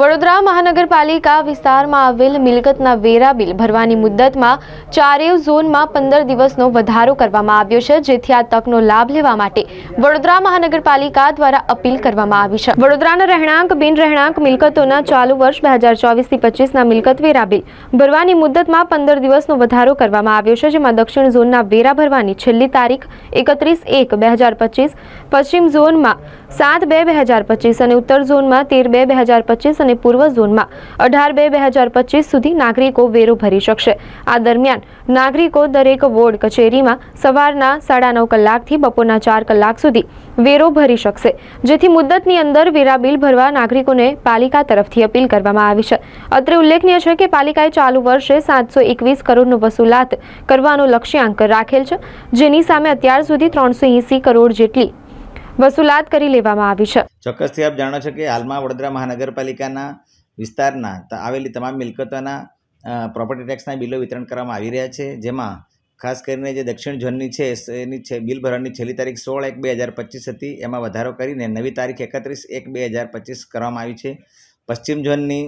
વડોદરા મહાનગરપાલિકા વિસ્તારમાં આવેલ મિલકતના વેરા બિલ ભરવાની મુદ્દતમાં ચારેય ઝોનમાં પંદર દિવસનો વધારો કરવામાં આવ્યો છે, જેથી આ તકનો લાભ લેવા માટે વડોદરા મહાનગરપાલિકા દ્વારા અપીલ કરવામાં આવી છે. વડોદરાના રહેણાંક, બિન રહેણાંક મિલકતોના ચાલુ વર્ષ બે હજાર ચોવીસથી પચીસના મિલકત વેરા બિલ ભરવાની મુદ્દતમાં પંદર દિવસનો વધારો કરવામાં આવ્યો છે, જેમાં દક્ષિણ ઝોનના વેરા ભરવાની છેલ્લી તારીખ એકત્રીસ એક બે હજાર પચીસ, પશ્ચિમ ઝોનમાં સાત બે બે હજાર પચીસ અને ઉત્તર ઝોનમાં તેર બે બે હજાર પચીસ અને પૂર્વ ઝોનમાં અઢાર બે બે હજાર પચીસ સુધી નાગરિકો વેરો ભરી શકશે. આ દરમિયાન નાગરિકો દરેક વોર્ડ કચેરીમાં સવારના સાડા નવ કલાકથી બપોરના ચાર કલાક સુધી વેરો ભરી શકશે, જેથી મુદ્દતની અંદર વેરા બિલ ભરવા નાગરિકોને પાલિકા તરફથી અપીલ કરવામાં આવી છે. અત્રે ઉલ્લેખનીય છે કે પાલિકાએ ચાલુ વર્ષે સાતસો એકવીસ કરોડનો વસૂલાત કરવાનો લક્ષ્યાંક રાખેલ છે, જેની સામે અત્યાર સુધી ત્રણસો એસી કરોડ જેટલી વસૂલાત કરી લેવામાં આવી છે. ચોક્કસથી આપ જાણો છો કે હાલમાં વડોદરા મહાનગરપાલિકાના વિસ્તારના આવેલી તમામ મિલકતોના પ્રોપર્ટી ટેક્સના બિલો વિતરણ કરવામાં આવી રહ્યા છે. જેમાં ખાસ કરીને જે દક્ષિણ ઝોનની છે એની છે, બિલ ભરવાની છેલ્લી તારીખ સોળ એક બે હજાર પચીસ હતી. એમાં વધારો કરીને નવી તારીખ એકત્રીસ એક બે હજાર પચીસ કરવામાં આવી છે. પશ્ચિમ ઝોનની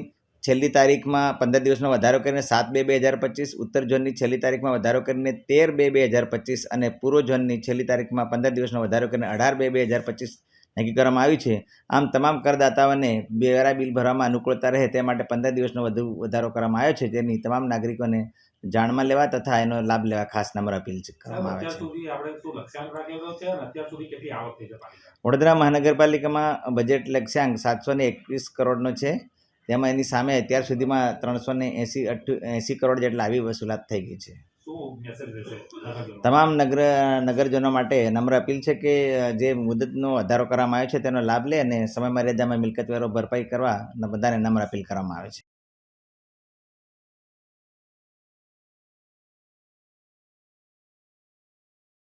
છેલ્લી તારીખમાં પંદર દિવસનો વધારો કરીને સાત બે બે હજાર પચીસ ઉત્તર ઝોનની છેલ્લી તારીખમાં વધારો કરીને તેર બે બે હજાર પચીસ અને પૂર્વ ઝોનની છેલ્લી તારીખમાં પંદર દિવસનો વધારો કરીને અઢાર બે બે હજાર પચીસ નક્કી કરવામાં આવ્યું છે. આમ તમામ કરદાતાઓને વેરા બિલ ભરવામાં અનુકૂળતા રહે તે માટે પંદર દિવસનો વધુ વધારો કરવામાં આવ્યો છે. તેની તમામ નાગરિકોને જાણમાં લેવા તથા એનો લાભ લેવા ખાસ નંબર અપીલ છે- કરવામાં આવે છે. વડોદરા મહાનગરપાલિકામાં બજેટ લક્ષ્યાંક સાતસો ને એકવીસ કરોડનો છે. તેમાં એની સામે અત્યાર સુધીમાં ત્રણસો ને એંસી એંસી કરોડ જેટલા આવી વસૂલાત થઈ ગઈ છે? તમામ નગર નગરજનો માટે નમ્ર અપીલ છે કે જે મુદતનો વધારો કરવામાં આવ્યો છે તેનો લાભ લે અને સમય મર્યાદામાં મિલકત ભરપાઈ કરવા બધાને નમ્ર અપીલ કરવામાં આવે છે